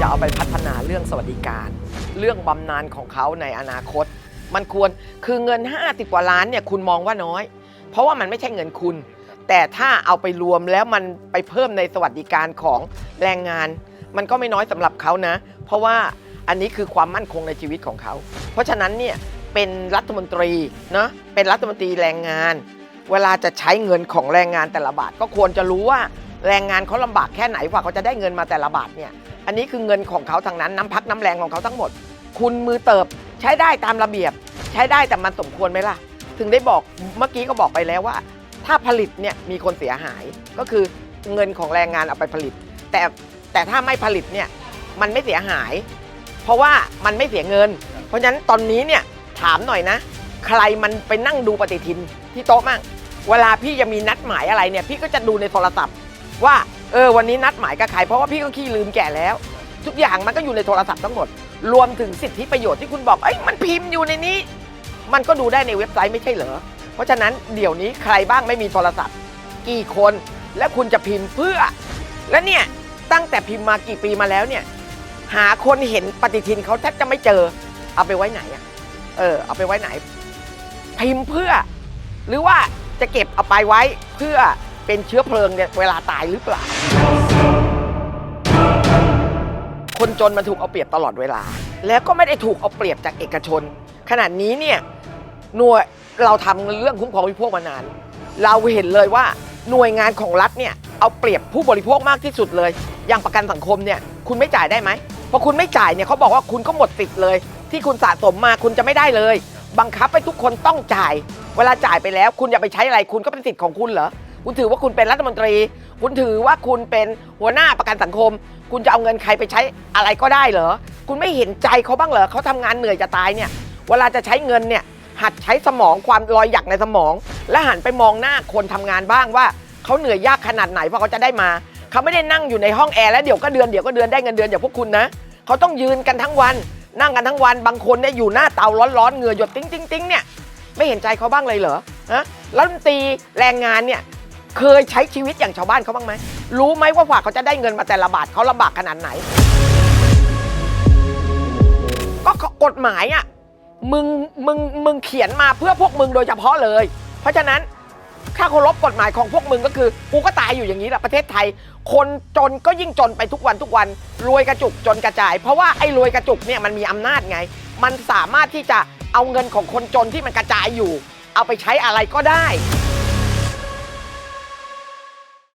จะเอาไปพัฒนาเรื่องสวัสดิการ เรื่องบำนาญของเขาในอนาคต มันควรคือเงิน 50 กว่าล้านเนี่ยคุณมองว่าน้อย เพราะว่ามันไม่ใช่เงินคุณ แต่ถ้าเอาไปรวมแล้วมันไปเพิ่มในสวัสดิการของแรงงาน มันก็ไม่น้อยสำหรับเขานะ เพราะว่าอันนี้คือความมั่นคงในชีวิตของเขา เพราะฉะนั้นเนี่ยเป็นรัฐมนตรีเนาะเป็นรัฐมนตรีแรงงาน เวลาจะใช้เงินของแรงงานแต่ละบาท ก็ควรจะรู้ว่าแรงงานเขาลำบากแค่ไหนกว่าเขาจะได้เงินมาแต่ละบาทเนี่ย อันนี้คือเงินของเขาทางนั้นน้ำพักน้ำแรงของเขาทั้งหมด คุณมือเติบใช้ได้ตามระเบียบ ใช้ได้แต่มันสมควรไหมล่ะ ถึงได้บอกเมื่อกี้ก็บอกไปแล้วว่า ถ้าผลิตเนี่ยมีคนเสียหายก็คือเงินของแรงงานเอาไปผลิต แต่แต่ถ้าไม่ผลิตเนี่ยมันไม่เสียหาย เพราะว่ามันไม่เสียเงิน เพราะฉะนั้นตอนนี้เนี่ยถามหน่อยนะ ใครมันไปนั่งดูปฏิทินที่โต๊ะมั่งเวลาพี่จะมีนัดหมายอะไรเนี่ยพี่ก็จะดูในโทรศัพท์ว่า เออวันนี้นัดหมายกับใครเพราะว่าพี่ก็ขี้ลืมแก่แล้ว ทุกอย่างมันก็อยู่ในโทรศัพท์ทั้งหมด รวมถึงสิทธิประโยชน์ที่คุณบอกเอ้ยมันพิมพ์อยู่ในนี้ มันก็ดูได้ในเว็บไซต์ไม่ใช่เหรอเพราะฉะนั้นเดี๋ยวนี้ใครบ้างไม่มีโทรศัพท์ กี่คนและคุณจะพิมพ์เพื่อ และเนี่ยตั้งแต่พิมพ์มากี่ปีมาแล้วเนี่ยหาคนเห็นปฏิทินเขาแทบจะไม่เจอ เอาไปไว้ไหนอะเออ เอาไปไว้ไหน พิมพ์เพื่อ หรือว่าจะเก็บเอาไปไว้เพื่อ เป็นเชื้อเพลิงเนี่ยเวลาตายหรือเปล่า คนจนมันถูกเอาเปรียบตลอดเวลา แล้วก็ไม่ได้ถูกเอาเปรียบจากเอกชน ขนาดนี้เนี่ยหน่วยเราทำเรื่องคุ้มครองผู้บริโภคมานาน เราเห็นเลยว่าหน่วยงานของรัฐเนี่ยเอาเปรียบผู้บริโภคมากที่สุดเลย อย่างประกันสังคมเนี่ยคุณไม่จ่ายได้ไหมพอคุณไม่จ่ายเนี่ยเขาบอกว่าคุณก็หมดสิทธิ์เลย ที่คุณสะสมมาคุณจะไม่ได้เลย บังคับให้ทุกคนต้องจ่าย เวลาจ่ายไปแล้ว คุณจะไปใช้อะไร คุณก็เป็นสิทธิ์ของคุณเหรอ คุณถือว่าคุณเป็นรัฐมนตรี คุณถือว่าคุณเป็นหัวหน้าประกันสังคม คุณจะเอาเงินใครไปใช้อะไรก็ได้เหรอ คุณไม่เห็นใจเขาบ้างเหรอเขาทำงานเหนื่อยจะตายเนี่ย เวลาจะใช้เงินเนี่ย หัดใช้สมองความรอยหยักในสมอง และหันไปมองหน้าคนทำงานบ้างว่าเขาเหนื่อยยากขนาดไหนเพราะเขาจะได้มาเขาไม่ได้นั่งอยู่ในห้องแอร์แล้วเดี๋ยวก็เดือนเดี๋ยวก็เดือนได้เงินเดือนอย่างพวกคุณนะเขาต้องยืนกันทั้งวัน นั่งกันทั้งวันบางคนเนี่ยอยู่หน้าเตาร้อนๆเหงื่อหยดติ้งติ้งติ้งเนี่ยไม่เห็นใจเขาบ้างเลยเหรอฮะแล้วรัฐมนตรีแรงงานเนี่ย เคยใช้ชีวิตอย่างชาวบ้านเขาบ้างไหม รู้ไหมว่าฝ่าเขาจะได้เงินมาแต่ละบาทเขาลำบากขนาดไหน ก็กฎหมายอะ มึง มึง มึงเขียนมาเพื่อพวกมึงโดยเฉพาะเลย เพราะฉะนั้นถ้าเคารพกฎหมายของพวกมึงก็คือกูก็ตายอยู่อย่างนี้แหละประเทศไทย คนจนก็ยิ่งจนไปทุกวันทุกวันรวยกระจุกจนกระจาย เพราะว่าไอ้รวยกระจุกเนี่ยมันมีอำนาจไง มันสามารถที่จะเอาเงินของคนจนที่มันกระจายอยู่ เอาไปใช้อะไรก็ได้